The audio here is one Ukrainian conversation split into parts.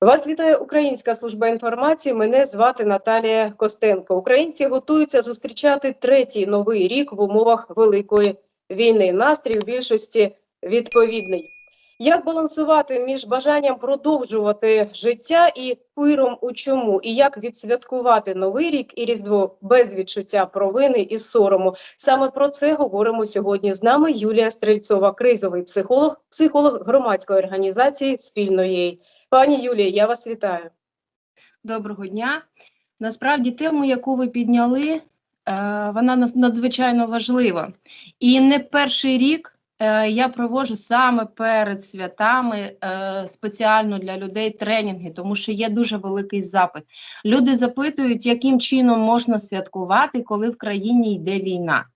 Вас вітає Українська служба інформації. Мене звати Наталія Костенко. Українці готуються зустрічати третій новий рік в умовах великої війни. Настрій у більшості відповідний. Як балансувати між бажанням продовжувати життя і пиром у чому? І як відсвяткувати новий рік і різдво без відчуття провини і сорому? Саме про це говоримо сьогодні. З нами Юлія Стрельцова, кризовий психолог, психолог громадської організації Спільної. Пані Юлія, я вас вітаю. Доброго дня. Насправді тему, яку ви підняли, е, вона надзвичайно важлива. І не перший рік е, я проводжу саме перед святами е, спеціально для людей тренінги, тому що є дуже великий запит. Люди запитують, яким чином можна святкувати, коли в країні йде війна.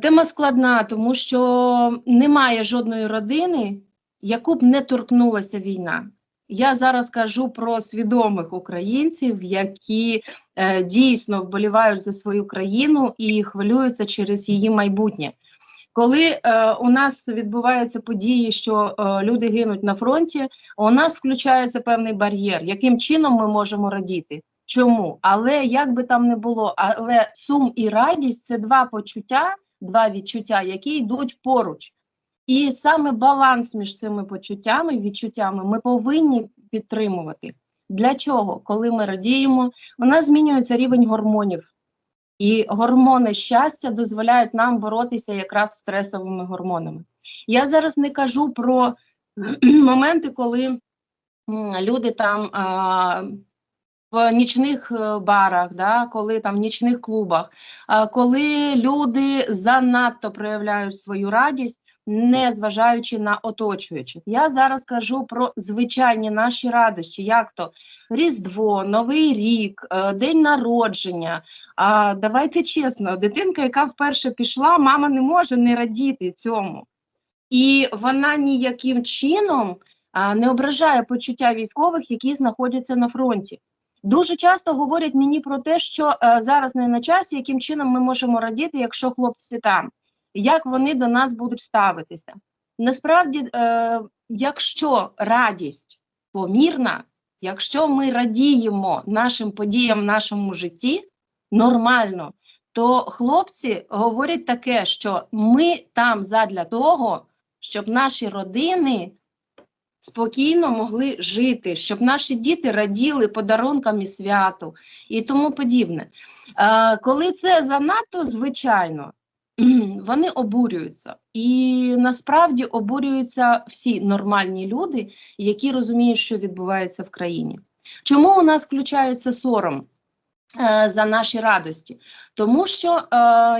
Тема складна, тому що немає жодної родини, яку б не торкнулася війна. Я зараз кажу про свідомих українців, які е, дійсно вболівають за свою країну і хвилюються через її майбутнє. Коли е, у нас відбуваються події, що е, люди гинуть на фронті, у нас включається певний бар'єр, яким чином ми можемо радіти. Чому? Але як би там не було, але сум і радість це два почуття, два відчуття, які йдуть поруч. І саме баланс між цими почуттями відчуттями ми повинні підтримувати. Для чого? Коли ми радіємо, у нас змінюється рівень гормонів. І гормони щастя дозволяють нам боротися якраз з стресовими гормонами. Я зараз не кажу про моменти, коли люди там в нічних е, барах, да, коли там в нічних клубах, коли люди занадто проявляють свою радість, не зважаючи на оточуючих. Я зараз кажу про звичайні наші радощі, як то Різдво, Новий рік, е, день народження. А давайте чесно, дитинка, яка вперше пішла, мама не може не радіти цьому. І вона ніяким чином не ображає почуття військових, які знаходяться на фронті. Дуже часто говорять мені про те, що е, зараз не на часі, яким чином ми можемо радіти, якщо хлопці там, як вони до нас будуть ставитися. Насправді, е, якщо радість помірна, якщо ми радіємо нашим подіям в нашому житті нормально, то хлопці говорять таке, що ми там задля того, щоб наші родини спокійно могли жити, щоб наші діти раділи подарункам і святу і тому подібне. Е, коли це занадто, звичайно, вони обурюються. І насправді обурюються всі нормальні люди, які розуміють, що відбувається в країні. Чому у нас включається сором? е, За наші радості, тому що е,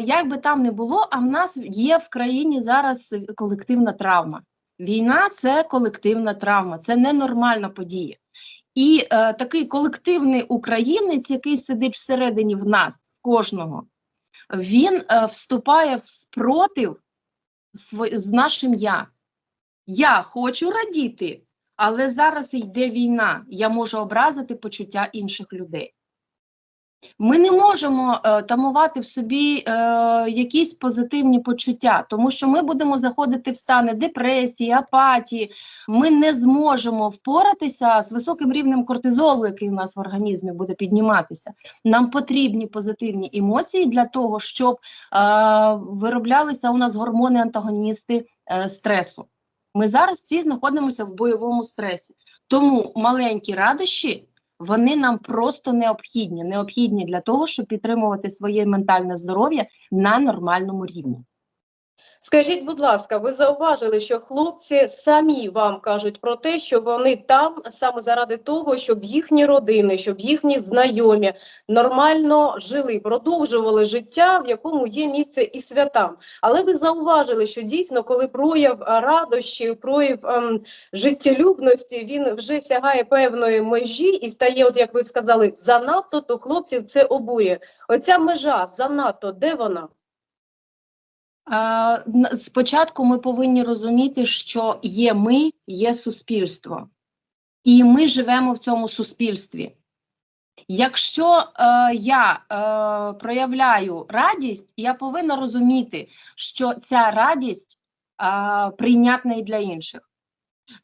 як би там не було, а в нас є в країні зараз колективна травма. Війна це колективна травма, це ненормальна подія. І е, такий колективний українець, який сидить всередині в нас, кожного, він е, вступає в спротив сво- з нашим я. Я хочу радіти, але зараз йде війна. Я можу образити почуття інших людей. Ми не можемо е, тамувати в собі е, якісь позитивні почуття, тому що ми будемо заходити в стани депресії, апатії. Ми не зможемо впоратися з високим рівнем кортизолу, який у нас в організмі буде підніматися. Нам потрібні позитивні емоції для того, щоб е, вироблялися у нас гормони-антагоністи е, стресу. Ми зараз всі знаходимося в бойовому стресі. Тому маленькі радощі вони нам просто необхідні. Необхідні для того, щоб підтримувати своє ментальне здоров'я на нормальному рівні. Скажіть, будь ласка, ви зауважили, що хлопці самі вам кажуть про те, що вони там саме заради того, щоб їхні родини, щоб їхні знайомі нормально жили, продовжували життя, в якому є місце і святам. Але ви зауважили, що дійсно, коли прояв радощі, прояв ем, життєлюбності, він вже сягає певної межі і стає, от як ви сказали, занадто, то хлопців це обурює. Оця межа занадто, де вона? Спочатку ми повинні розуміти, що є ми, є суспільство, і ми живемо в цьому суспільстві. Якщо е, я е, проявляю радість, я повинна розуміти, що ця радість е, прийнятна і для інших.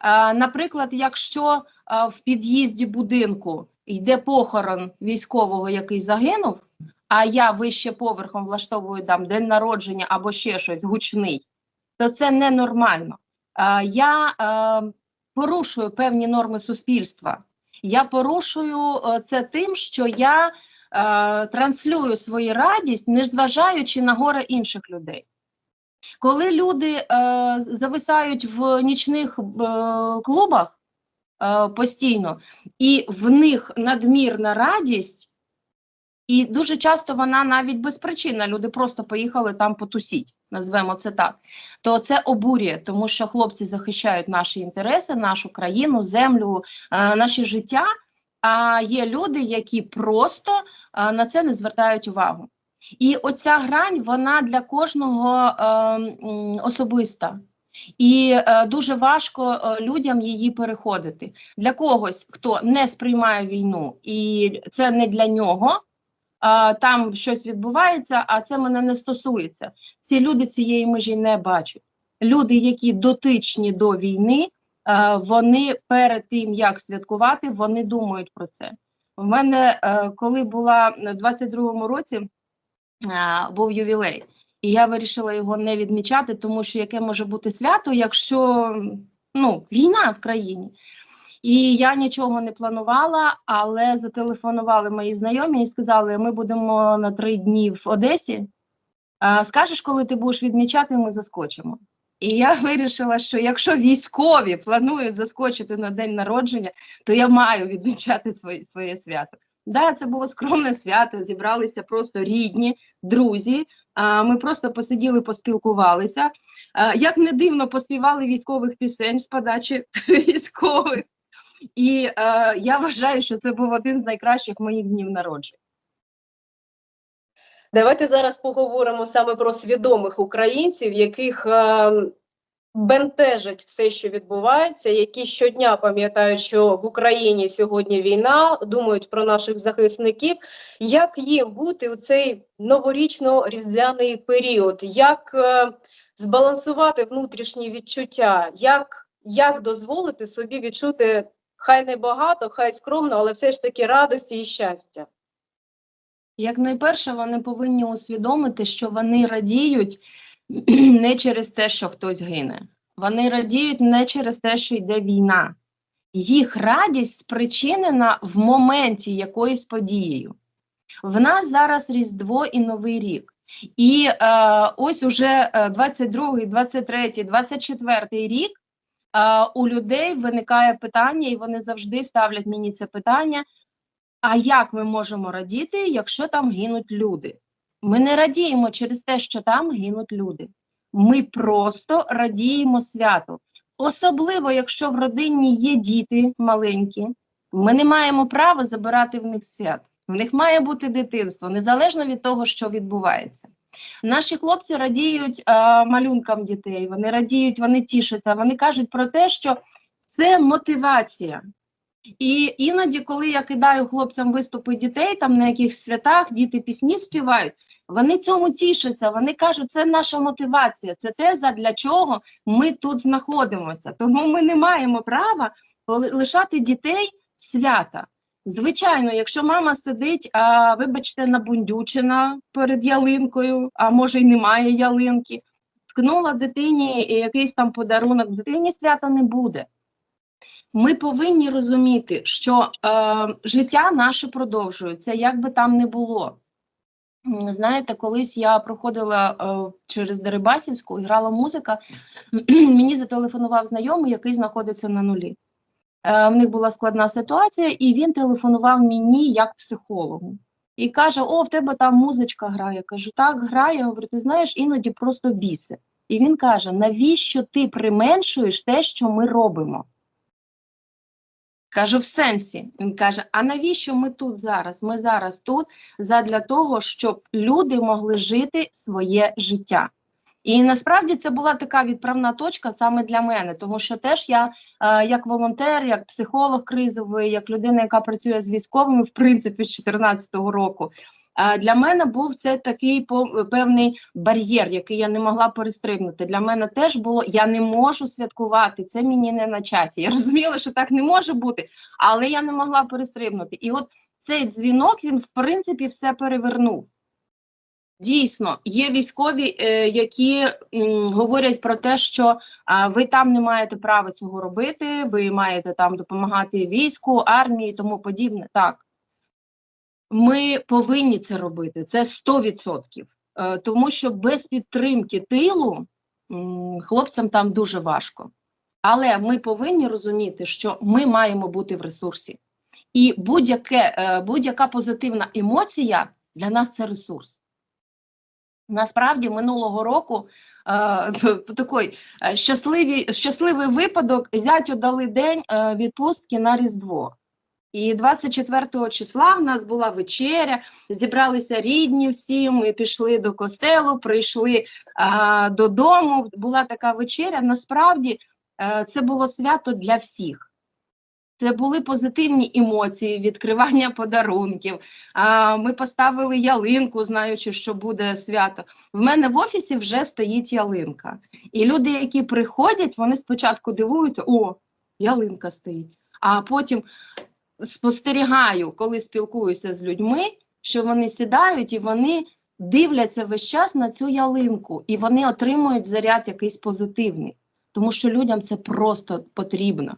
Е, Наприклад, якщо е, в під'їзді будинку йде похорон військового, який загинув, а я вище поверхом влаштовую там день народження або ще щось гучний, то це ненормально. Е, Я е, порушую певні норми суспільства. Я порушую е, це тим, що я е, транслюю свою радість, не зважаючи на горе інших людей. Коли люди е, зависають в нічних е, клубах е, постійно, і в них надмірна радість, і дуже часто вона навіть безпричинна, люди просто поїхали там потусіть, назвемо це так, то це обурює, тому що хлопці захищають наші інтереси, нашу країну, землю, е, наше життя. А є люди, які просто е, на це не звертають увагу. І оця грань вона для кожного е, особиста. І е, дуже важко е, людям її переходити. Для когось, хто не сприймає війну, і це не для нього, там щось відбувається, а це мене не стосується. Ці люди цієї межі не бачать. Люди, які дотичні до війни, е, вони перед тим, як святкувати, вони думають про це. В мене, е, коли була в 22-му році, був ювілей. І я вирішила його не відмічати, тому що яке може бути свято, якщо ну, війна в країні. І я нічого не планувала, але зателефонували мої знайомі і сказали: ми будемо на три дні в Одесі. Скажеш, коли ти будеш відмічати, ми заскочимо. І я вирішила, що якщо військові планують заскочити на день народження, то я маю відмічати своє, своє свято. Да, це було скромне свято, зібралися просто рідні, друзі. Ми просто посиділи, поспілкувалися. Як не дивно, поспівали військових пісень з подачі військових. І е, я вважаю, що це був один з найкращих моїх днів народження. Давайте зараз поговоримо саме про свідомих українців, яких е, бентежить все, що відбувається, які щодня пам'ятають, що в Україні сьогодні війна, думають про наших захисників. Як їм бути у цей новорічно-різдвяний період? Як е, збалансувати внутрішні відчуття? Як, як дозволити собі відчути хай не багато, хай скромно, але все ж таки радості і щастя? Як найперше, вони повинні усвідомити, що вони радіють не через те, що хтось гине. Вони радіють не через те, що йде війна. Їх радість спричинена в моменті якоюсь подією. В нас зараз Різдво і Новий рік. І е, ось уже е, 22, 23, 24 рік у людей виникає питання, і вони завжди ставлять мені це питання: а як ми можемо радіти, якщо там гинуть люди? Ми не радіємо через те, що там гинуть люди. Ми просто радіємо святу. Особливо, якщо в родині є діти маленькі, ми не маємо права забирати в них свят. В них має бути дитинство, незалежно від того, що відбувається. Наші хлопці радіють е, малюнкам дітей, вони радіють, вони тішаться, вони кажуть про те, що це мотивація. І іноді, коли я кидаю хлопцям виступи дітей, там на якихось святах діти пісні співають, вони цьому тішаться, вони кажуть, це наша мотивація, це те, задля чого ми тут знаходимося. Тому ми не маємо права лишати дітей свята. Звичайно, якщо мама сидить, а, вибачте, набундючена перед ялинкою, а може й немає ялинки, ткнула дитині якийсь там подарунок, дитині свята не буде. Ми повинні розуміти, що е, життя наше продовжується, як би там не було. Знаєте, колись я проходила е, через Дерибасівську і грала музика. Мені зателефонував знайомий, який знаходиться на нулі. Е, в них була складна ситуація, і він телефонував мені як психологу. І каже: О, в тебе там музичка грає. Кажу, так, грає. Я говорю, ти знаєш, іноді просто біси. І він каже: навіщо ти применшуєш те, що ми робимо? Кажу, в сенсі. Він каже: а навіщо ми тут зараз? Ми зараз тут задля того, щоб люди могли жити своє життя. І насправді це була така відправна точка саме для мене, тому що теж я е, як волонтер, як психолог кризовий, як людина, яка працює з військовими, в принципі, з 2014 року. е, Для мене був це такий певний бар'єр, який я не могла перестрибнути. Для мене теж було я не можу святкувати, це мені не на часі. Я розуміла, що так не може бути, але я не могла перестрибнути. І от цей дзвінок він в принципі все перевернув. Дійсно, є військові, е, які говорять про те, що ви там не маєте права цього робити, ви маєте там допомагати війську, армії і тому подібне. Так, ми повинні це робити, це 100%. Е, тому що без підтримки тилу хлопцям там дуже важко. Але ми повинні розуміти, що ми маємо бути в ресурсі. І е, будь-яка позитивна емоція для нас це ресурс. Насправді минулого року е, такий е, щасливий, щасливий випадок зятю дали день е, відпустки на Різдво. І 24 числа в нас була вечеря, зібралися рідні всі, ми пішли до костелу, прийшли а, додому. Була така вечеря. Насправді е, це було свято для всіх. Це були позитивні емоції, відкривання подарунків. Ми поставили ялинку, знаючи, що буде свято. В мене в офісі вже стоїть ялинка. І люди, які приходять, вони спочатку дивуються: о, ялинка стоїть. А потім спостерігаю, коли спілкуюся з людьми, що вони сідають і вони дивляться весь час на цю ялинку, і вони отримують заряд якийсь позитивний, тому що людям це просто потрібно.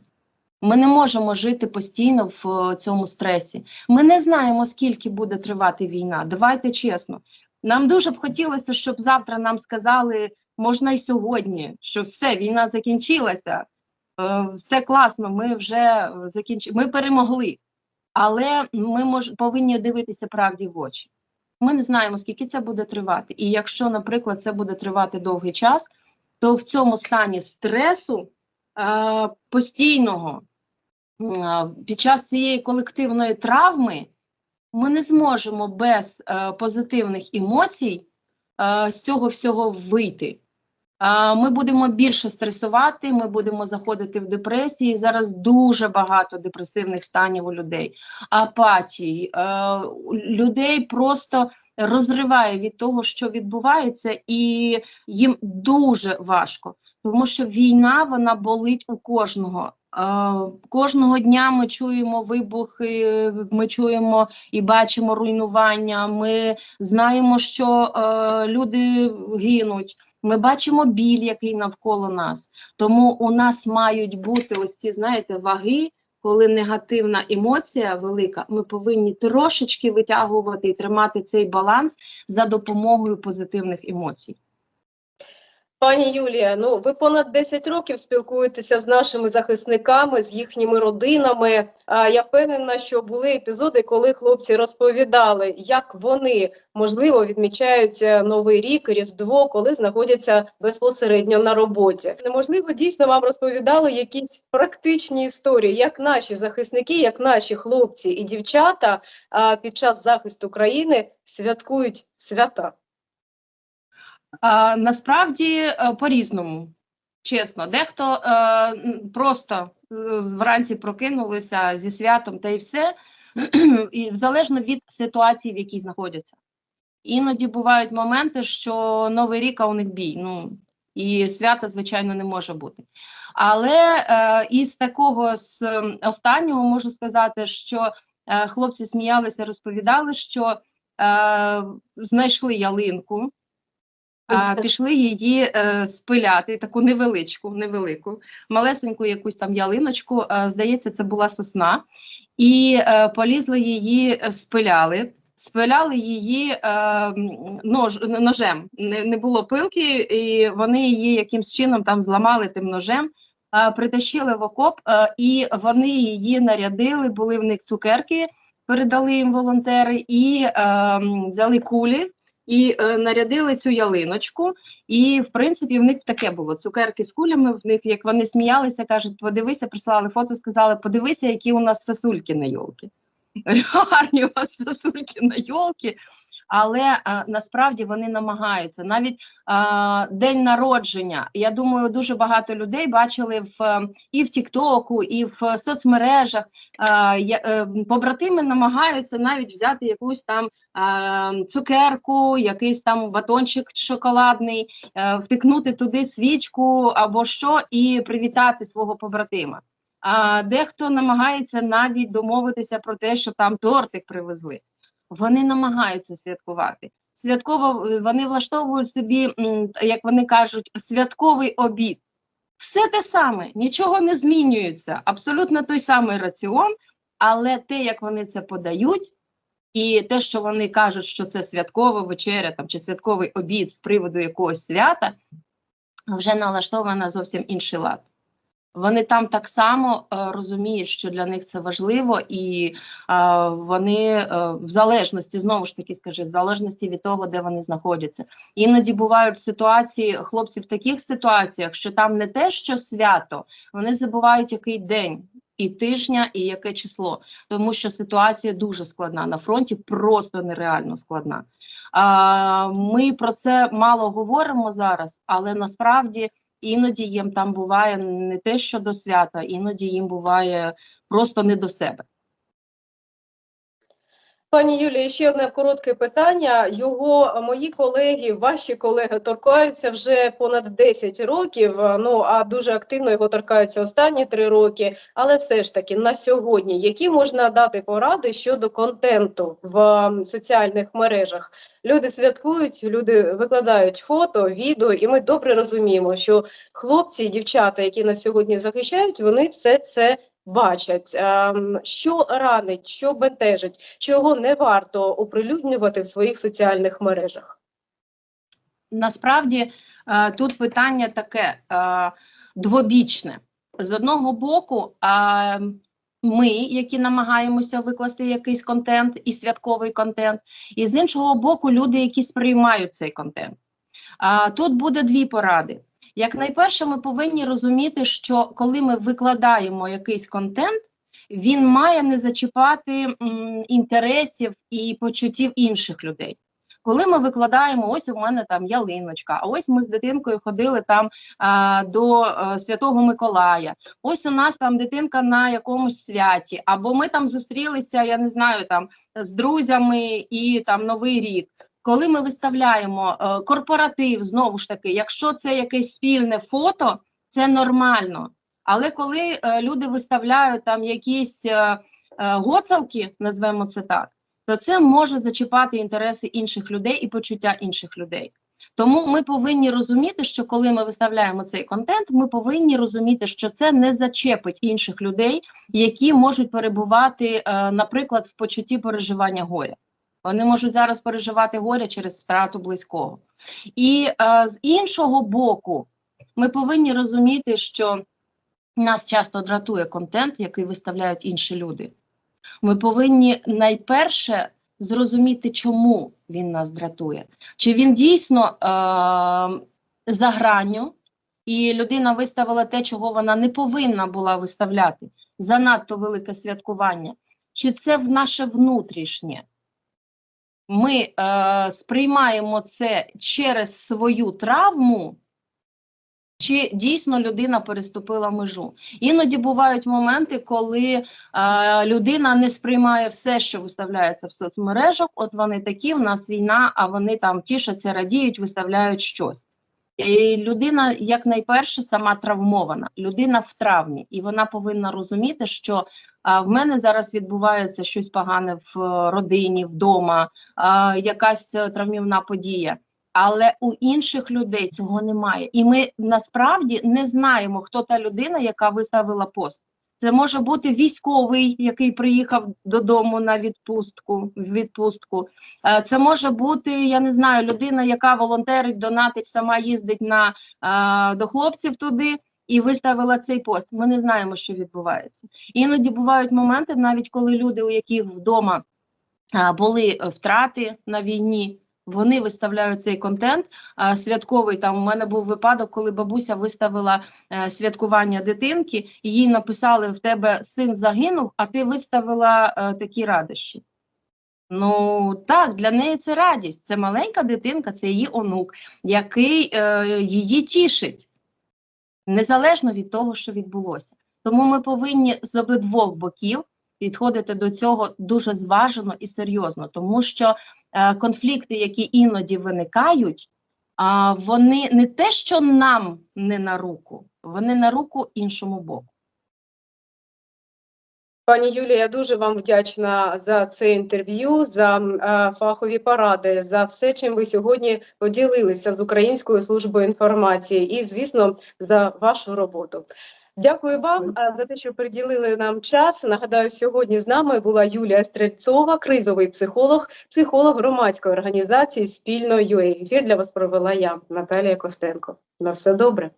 Ми не можемо жити постійно в е, цьому стресі. Ми не знаємо, скільки буде тривати війна. Давайте чесно. Нам дуже б хотілося, щоб завтра нам сказали, можна й сьогодні, що все, війна закінчилася, е, все класно, ми вже закінчили, ми перемогли. Але ми мож, повинні дивитися правді в очі. Ми не знаємо, скільки це буде тривати. І якщо, наприклад, це буде тривати довгий час, то в цьому стані стресу е, постійного під час цієї колективної травми ми не зможемо без е, позитивних емоцій е, з цього всього вийти. Ми будемо більше стресувати, ми будемо заходити в депресії. Зараз дуже багато депресивних станів у людей, апатії, е, людей просто розриває від того, що відбувається, і їм дуже важко, тому що війна вона болить у кожного. Кожного дня ми чуємо вибухи, ми чуємо і бачимо руйнування. Ми знаємо, що е, люди гинуть. Ми бачимо біль, який навколо нас. Тому у нас мають бути ось ці, знаєте, ваги, коли негативна емоція велика, ми повинні трошечки витягувати і тримати цей баланс за допомогою позитивних емоцій. Пані Юлія, ну ви понад 10 років спілкуєтеся з нашими захисниками, з їхніми родинами. А я впевнена, що були епізоди, коли хлопці розповідали, як вони можливо відмічають е, новий рік, різдво, коли знаходяться безпосередньо на роботі. Неможливо дійсно вам розповідали якісь практичні історії, як наші захисники, як наші хлопці і дівчата під час захисту країни святкують свята. А, насправді е, по-різному. Чесно, дехто е, м, просто е, вранці прокинулися зі святом та й все, і залежно від ситуації, в якій знаходяться. Іноді бувають моменти, що Новий рік, а у них бій. Ну і свята, звичайно, не може бути. Але е, із такого з останнього можу сказати, що е, хлопці сміялися, розповідали, що е, знайшли ялинку. А, пішли її е, спиляти, таку невеличку, невелику, малесеньку якусь там ялиночку, е, здається, це була сосна, і е, полізли її, е, спиляли. Спиляли її е, нож, ножем. Не, не було пилки, і вони її якимсь чином там зламали тим ножем, е, притащили в окоп, е, і вони її нарядили, були в них цукерки, передали їм волонтери, і е, взяли кулі і е, нарядили цю ялиночку. І, в принципі, в них таке було: цукерки з кулями. В них, як вони сміялися, кажуть, подивися, прислали фото, сказали, подивися, які у нас сосульки на йолки. Гарні у вас сосульки на йолки. Але е, насправді вони намагаються. Навіть е, день народження. Я думаю, дуже багато людей бачили в е, і в Тіктоку, і в соцмережах. Е, я- побратими намагаються навіть взяти якусь там е, цукерку, якийсь там батончик шоколадний, е, втикнути туди свічку або що, і привітати свого побратима. А дехто намагається навіть домовитися про те, що там тортик привезли. Вони намагаються святкувати. Святково е, вони влаштовують собі, як вони кажуть, святковий обід. Все те саме, нічого не змінюється. Абсолютно той самий раціон, але те, як вони це подають, і те, що вони кажуть, що це святкова вечеря там, чи святковий обід з приводу якогось свята, вже налаштовано зовсім інший лад. Вони там так само е, розуміють, що для них це важливо, і е, вони е, в залежності, знову ж таки скажи, в залежності від того, де вони знаходяться. Іноді бувають ситуації, хлопці в таких ситуаціях, що там не те, що свято, вони забувають, який день. І тижня, і яке число, тому що ситуація дуже складна на фронті, просто нереально складна. А, ми про це мало говоримо зараз, але насправді іноді їм там буває не те, що до свята, іноді їм буває просто не до себе. Пані Юлії, ще одне коротке питання. Його мої колеги, ваші колеги торкаються вже понад 10 років. Ну а дуже активно його торкаються останні три роки. Але все ж таки на сьогодні, які можна дати поради щодо контенту в соціальних мережах? Люди святкують, люди викладають фото, відео, і ми добре розуміємо, що хлопці і дівчата, які нас сьогодні захищають, вони все це бачать. Ем, Що ранить, що бентежить, чого не варто оприлюднювати в своїх соціальних мережах? Насправді е, тут питання таке е, двобічне. З одного боку, е, ми, які намагаємося викласти якийсь контент і святковий контент, і з іншого боку, люди, які сприймають цей контент. Тут буде дві поради. Як найперше, ми повинні розуміти, що коли ми викладаємо якийсь контент, він має не зачіпати м, інтересів і почуттів інших людей. Коли ми викладаємо, ось у мене там ялиночка, а ось ми з дитинкою ходили там а, до а, Святого Миколая, ось у нас там дитинка на якомусь святі, або ми там зустрілися, я не знаю, там з друзями і там Новий рік. Коли ми виставляємо е, корпоратив, знову ж таки, якщо це якесь спільне фото, це нормально. Але коли е, люди виставляють там якісь е, гоцалки, назвемо це так, то це може зачіпати інтереси інших людей і почуття інших людей. Тому ми повинні розуміти, що коли ми виставляємо цей контент, ми повинні розуміти, що це не зачепить інших людей, які можуть перебувати, наприклад, в почутті переживання горя. Вони можуть зараз переживати горе через втрату близького. І е, з іншого боку, ми повинні розуміти, що нас часто дратує контент, який виставляють інші люди. Ми повинні найперше зрозуміти, чому він нас дратує. Чи він дійсно е, за гранню, і людина виставила те, чого вона не повинна була виставляти, занадто велике святкування, чи це в наше внутрішнє? Ми е, сприймаємо це через свою травму, чи дійсно людина переступила межу. Іноді бувають моменти, коли е, людина не сприймає все, що виставляється в соцмережах. От вони такі, в нас війна, а вони там тішаться, радіють, виставляють щось. І людина, як найперше, сама травмована. Людина в травмі, і вона повинна розуміти, що а, в мене зараз відбувається щось погане в родині, вдома, якась е, травмівна подія. Але у інших людей цього немає. І ми насправді не знаємо, хто та людина, яка виставила пост. Це може бути військовий, який приїхав додому на відпустку. відпустку. Е, Це може бути, я не знаю, людина, яка волонтерить, донатить, сама їздить на, е, до хлопців туди і виставила цей пост. Ми не знаємо, що відбувається. Іноді бувають моменти, навіть коли люди, у яких вдома були втрати на війні, вони виставляють цей контент а, святковий. Там у мене був випадок, коли бабуся виставила е, святкування дитинки, і їй написали: в тебе син загинув, а ти виставила е, такі радощі. Ну так, для неї це радість. Це маленька дитинка, це її онук, який е, її тішить, незалежно від того, що відбулося. Тому ми повинні з обидвох боків підходити до цього дуже зважено і серйозно, тому що е, конфлікти, які іноді виникають, а вони не те, що нам не на руку, вони на руку іншому боку. Пані Юлія, я дуже вам вдячна за це інтерв'ю, за е, фахові поради, за все, чим ви сьогодні поділилися з Українською службою інформації і, звісно, за вашу роботу. Дякую вам е, за те, що приділили нам час. Нагадаю, сьогодні з нами була Юлія Стрельцова, кризовий психолог, психолог громадської організації Спільно. Ефір для вас провела я, Наталія Костенко. На все добре.